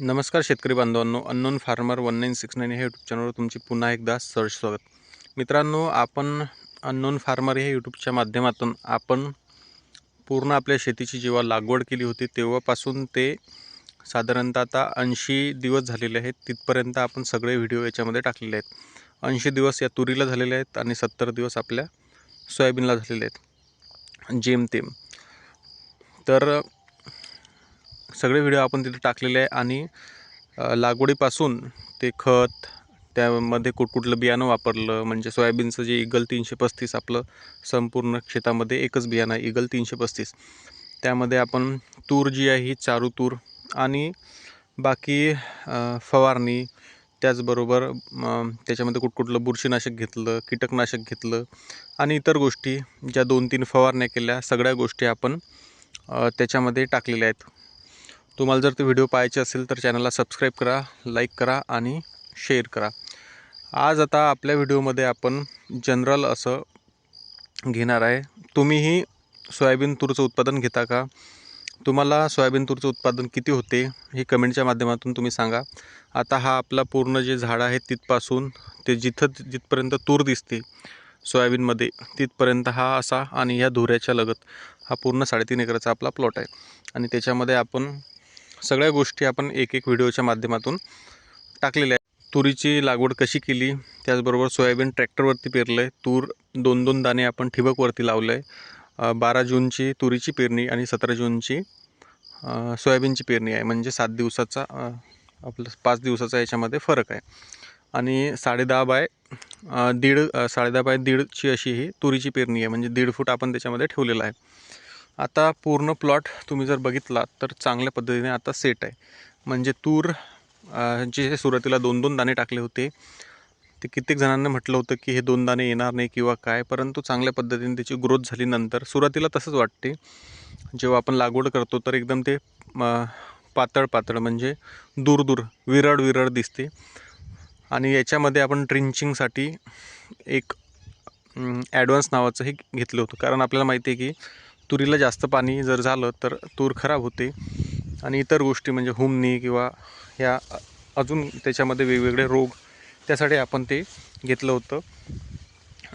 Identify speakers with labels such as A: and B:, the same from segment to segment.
A: नमस्कार शेतकरी बांधवांनो unknown farmer one nine six nine हे यूट्यूब चॅनलवर तुमची पुन्हा एकदा सहर्ष स्वागत. मित्रांनो आपण अननोन फार्मर हे यूट्यूबच्या माध्यमातून आपण पूर्ण आपल्या शेतीची जेव्हा लागवड केली होती तेव्हापासून ते साधारणतः आता ऐंशी दिवस झालेले आहेत. तिथपर्यंत आपण सगळे व्हिडिओ याच्यामध्ये टाकलेले आहेत. ऐंशी दिवस या तुरीला झालेले आहेत आणि सत्तर दिवस आपल्या सोयाबीनला झालेले आहेत. जेमतेम. तर सगळे व्हिडिओ आपण तिथे टाकलेले आहे आणि लागवडीपासून ते खत त्यामध्ये कुठकुठलं बियाणं वापरलं म्हणजे सोयाबीनचं जे इगल तीनशे पस्तीस आपलं संपूर्ण शेतामध्ये एकच बियाणं आहे इगल तीनशे पस्तीस. त्यामध्ये आपण तूर जी आहे ही चारू तूर आणि बाकी फवारणी त्याचबरोबर त्याच्यामध्ये कुठकुठलं बुरशीनाशक घेतलं कीटकनाशक घेतलं आणि इतर गोष्टी ज्या दोन तीन फवारण्या केल्या सगळ्या गोष्टी आपण त्याच्यामध्ये टाकलेल्या आहेत. तुम्हाला जर ते व्हिडिओ पाहायचे असेल तर चॅनलला सबस्क्राईब करा लाईक करा आणि शेअर करा. आज आता आपल्या व्हिडिओमध्ये आपण जनरल असं घेणार आहे. तुम्हीही सोयाबीन तूरचं उत्पादन घेता का? तुम्हाला सोयाबीन तूरचं उत्पादन किती होते? हे कमेंटच्या माध्यमातून तुम्ही सांगा. आता हा आपला पूर्ण जे झाड आहे तिथपासून ते जिथं जिथपर्यंत तूर दिसते सोयाबीनमध्ये तिथपर्यंत हा असा आणि ह्या धुऱ्याच्या लगत हा पूर्ण साडेतीन एकराचा आपला प्लॉट आहे. आणि त्याच्यामध्ये आपण सगळ्या गोष्टी आपण एक एक व्हिडिओच्या माध्यमातून टाकलेल्या आहेत. तुरीची लागवड कशी केली? त्याचबरोबर सोयाबीन ट्रॅक्टरवरती पेरलं आहे तूर दोन दोन दाणे आपण ठिबकवरती लावलं आहे बारा जूनची तुरीची पेरणी आणि सतरा जूनची सोयाबीनची पेरणी आहे. म्हणजे सात दिवसाचा आपलं पाच दिवसाचा याच्यामध्ये फरक आहे. आणि साडेदहा बाय दीड साडेदहा बाय दीडची अशी ही तुरीची पेरणी आहे. म्हणजे दीड फूट आपण त्याच्यामध्ये ठेवलेला आहे. आता पूर्ण प्लॉट तुम्ही जर बघितला तर चांगल्या पद्धतीने आता सेट आहे. म्हणजे तूर जे सुरुवातीला दोन दोन दाणे टाकले होते ते कित्येक जणांना म्हटलं होतं की हे दोन दाणे येणार नाही किंवा काय परंतु चांगल्या पद्धतीने त्याची ग्रोथ झाली नंतर. सुरुवातीला तसंच वाटते. जेव्हा आपण लागवड करतो तर एकदम ते पातळ पातळ म्हणजे दूर दूर विरळ विरळ दिसते. आणि याच्यामध्ये आपण ट्रिंचिंगसाठी एक ॲडव्हान्स नावाचं हे घेतलं होतं. कारण आपल्याला माहिती आहे की तुरीला जास्त पाणी जर झालं तर तूर खराब होते. आणि इतर गोष्टी म्हणजे हुमणी किंवा ह्या अजून त्याच्यामध्ये वेगवेगळे रोग त्यासाठी आपण ते घेतलं होतं.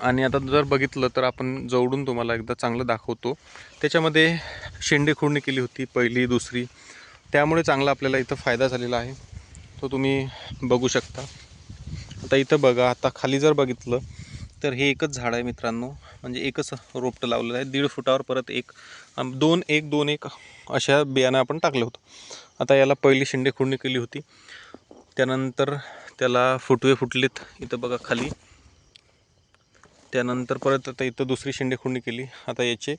A: आणि आता जर बघितलं तर आपण जवळून तुम्हाला एकदा चांगलं दाखवतो. त्याच्यामध्ये शेंडे खुडणी केली होती पहिली दुसरी. त्यामुळे चांगला आपल्याला इथं फायदा झालेला आहे. तो तुम्ही बघू शकता. आता इथं बघा आता खाली जर बघितलं तर हे एकच झाड आहे मित्रांनो. म्हणजे एकच रोपटं लावलेलं आहे. दीड फुटावर परत एक दोन एक दोन एक अशा बियाणं आपण टाकलं होतं. आता याला पहिली शेंडे खुडणी केली होती. त्यानंतर त्याला फुटवे फुटलेत इथं बघा खाली. त्यानंतर परत आता इथं दुसरी शेंडे खुडणी केली. आता याचे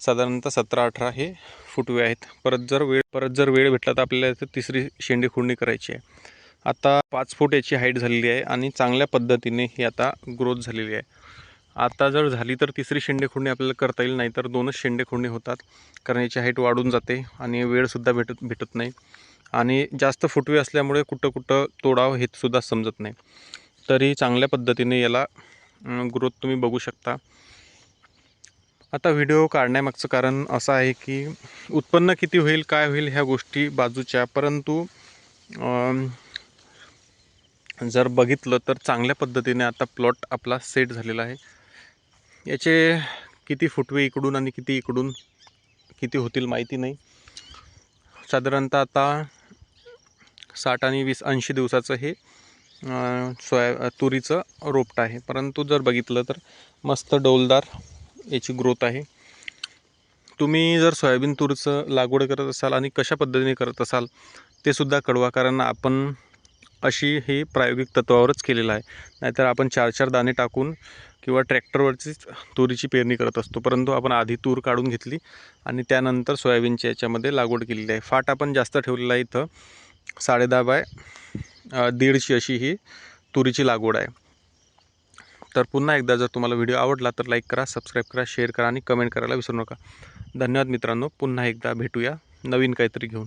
A: साधारणतः सतरा अठरा हे फुटवे आहेत. परत जर वेळ परत जर वेळ भेटला तर आपल्याला इथं तिसरी शेंडे खुडणी करायची आहे. आता पाच फूट याची हाईट झालेली आहे आणि चांगल्या पद्धतीने ही आता ग्रोथ झालेली आहे. आता जर झाली तर तिसरी शेंडे खुडणी आपल्याला करता येईल नाही तर दोनच शेंडे खुडणी होतात. कारण याची हाईट वाढून जाते आणि वेळसुद्धा भेटत भेटत नाही. आणि जास्त फुटवे असल्यामुळे कुठं कुठं तोडाव हेसुद्धा समजत नाही. तरी चांगल्या पद्धतीने याला ग्रोथ तुम्ही बघू शकता. आता व्हिडिओ काढण्यामागचं कारण असं आहे की उत्पन्न किती होईल काय होईल ह्या गोष्टी बाजूच्या. परंतु जर बघितलं तर चांगल्या पद्धतीने आता प्लॉट आपला सेट झालेला आहे. याचे किती फुटवे इकडून आणि किती इकडून किती होतील माहिती नाही. साधारणतः आता साठ आणि वीस ऐंशी दिवसाचं हे सोया तुरीचं रोपट आहे. परंतु जर बघितलं तर मस्त डौलदार याची ग्रोथ आहे. तुम्ही जर सोयाबीन तूरचं लागवड करत असाल आणि कशा पद्धतीने करत असाल ते सुद्धा कळवा. कारण आपण अशी हे प्रायोगिक तत्वावरच केलेलं आहे. नाहीतर आपण चार चार दाणे टाकून किंवा ट्रॅक्टरवरचीच तुरीची पेरणी करत असतो. परंतु आपण आधी तूर काढून घेतली आणि त्यानंतर सोयाबीनच्या याच्यामध्ये लागवड केलेली आहे. फाट आपण जास्त ठेवलेला आहे इथं. साडेदहा बाय दीडची अशी ही तुरीची लागवड आहे. तर पुन्हा एकदा जर तुम्हाला व्हिडिओ आवडला तर लाईक करा सबस्क्राईब करा शेअर करा आणि कमेंट करायला विसरू नका. धन्यवाद मित्रांनो. पुन्हा एकदा भेटूया नवीन काहीतरी घेऊन.